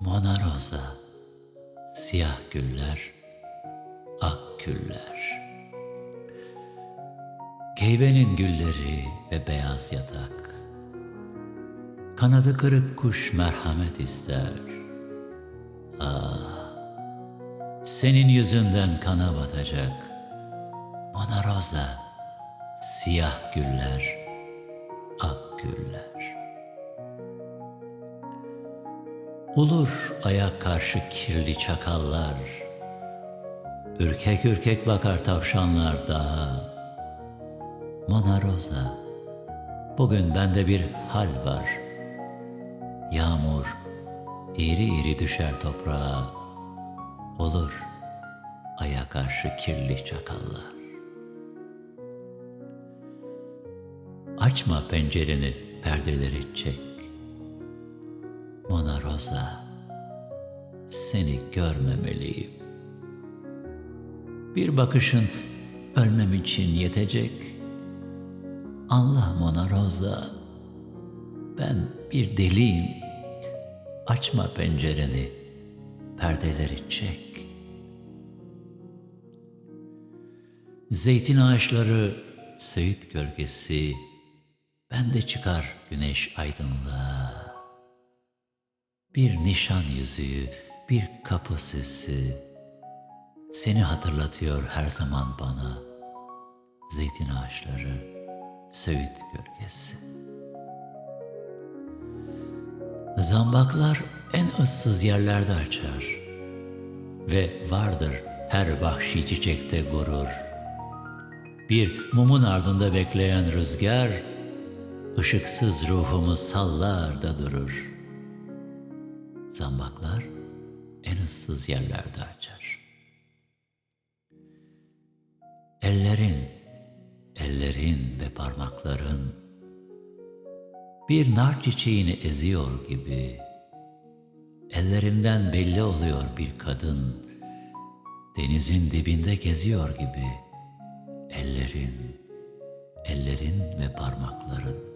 Mona Rosa, siyah güller, ak güller. Geybenin gülleri ve beyaz yatak. Kanadı kırık kuş merhamet ister. Ah, senin yüzünden kana batacak. Mona Rosa, siyah güller, ak güller. Olur aya karşı kirli çakallar. Ürkek ürkek bakar tavşanlar daha. Mona Rosa, bugün bende bir hal var. Yağmur iri iri düşer toprağa. Olur aya karşı kirli çakallar. Açma pencereni, perdeleri çek. Rosa, seni görmemeliyim. Bir bakışın ölmem için yetecek. Anla Mona Rosa, ben bir deliyim. Açma pencereni, perdeleri çek. Zeytin ağaçları, söğüt gölgesi, bende çıkar güneş aydınlığa. Bir nişan yüzüğü, bir kapı sesi seni hatırlatıyor her zaman bana. Zeytin ağaçları, söğüt gölgesi. Zambaklar en ıssız yerlerde açar ve vardır her vahşi çiçekte gurur. Bir mumun ardında bekleyen rüzgar, ışıksız ruhumu sallar da durur.'' Zambaklar en ıssız yerlerde açar. Ellerin, ellerin ve parmakların bir nar çiçeğini eziyor gibi ellerinden belli oluyor bir kadın denizin dibinde geziyor gibi ellerin, ellerin ve parmakların.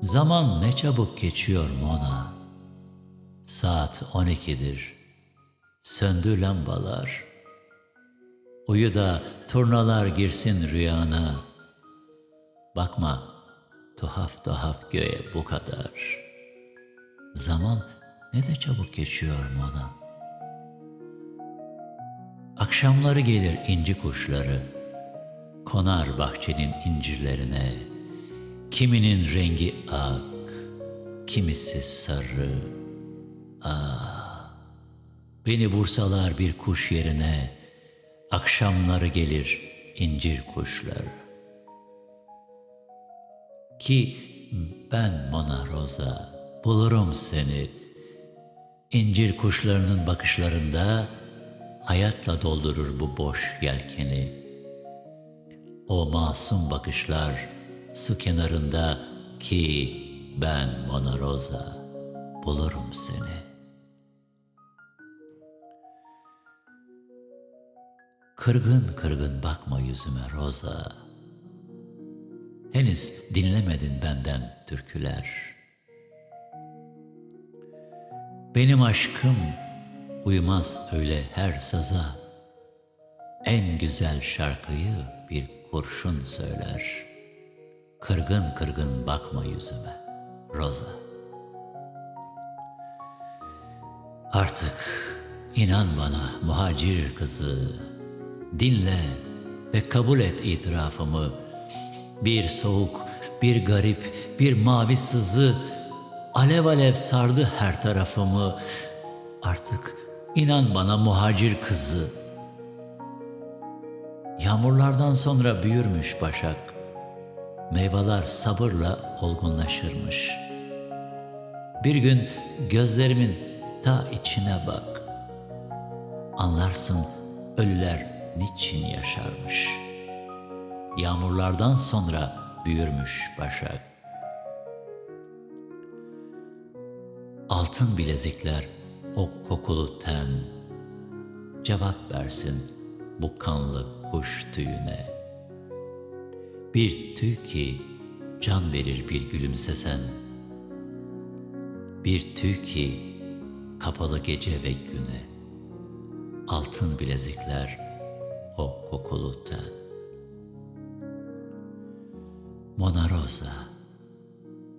Zaman ne çabuk geçiyor Mona. Saat on ikidir. Söndü lambalar. Uyu da turnalar girsin rüyana. Bakma tuhaf tuhaf göğe bu kadar. Zaman ne de çabuk geçiyor Mona. Akşamları gelir inci kuşları. Konar bahçenin incirlerine. Kiminin rengi ak, kimisi sarı. Ah, beni vursalar bir kuş yerine, akşamları gelir incir kuşlar. Ki ben Mona Rosa, bulurum seni. İncir kuşlarının bakışlarında hayatla doldurur bu boş yelkeni. O masum bakışlar, su kenarında ki ben Mona Rosa bulurum seni. Kırgın kırgın bakma yüzüme Rosa. Henüz dinlemedin benden türküler. Benim aşkım uymaz öyle her saza. En güzel şarkıyı bir kurşun söyler.'' Kırgın kırgın bakma yüzüme, Rosa. Artık inan bana muhacir kızı, dinle ve kabul et itirafımı. Bir soğuk, bir garip, bir mavi sızı, alev alev sardı her tarafımı. Artık inan bana muhacir kızı. Yağmurlardan sonra büyürmüş başak meyveler sabırla olgunlaşırmış. Bir gün gözlerimin ta içine bak. Anlarsın ölüler niçin yaşarmış. Yağmurlardan sonra büyürmüş başak. Altın bilezikler o kokulu ten cevap versin bu kanlı kuş tüyüne.'' Bir tüy ki can verir bir gülümsesen. Bir tüy ki kapalı gece ve güne, altın bilezikler o kokulu ten. Mona Rosa,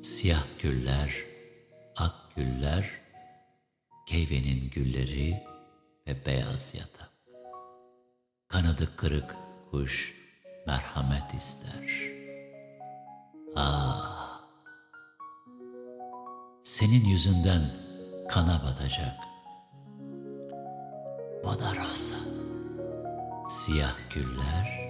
siyah güller, ak güller, keyvenin gülleri ve beyaz yatak. Kanadı kırık kuş merhamet ister. Ah! Senin yüzünden kana batacak. Mona Rosa, siyah güller,